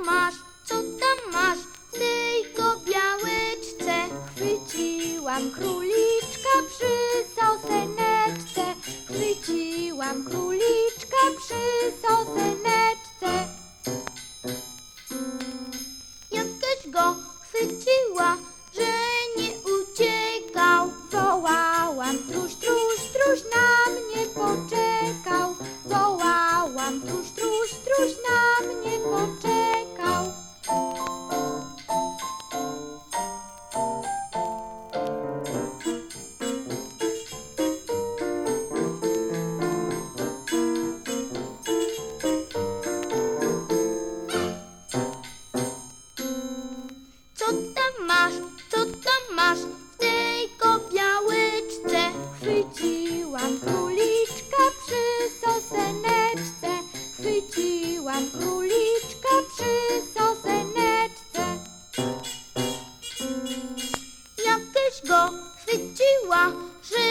tam masz, co tam masz? Tylko białeczce chwyciłam króliczka przy soseneczce. Chwyciłam króliczka przy soseneczce. tam masz, co tam masz? W tej kobiałyczce chwyciłam króliczka przy soseneczce. Chwyciłam króliczka przy soseneczce. Jakieś go chwyciła, że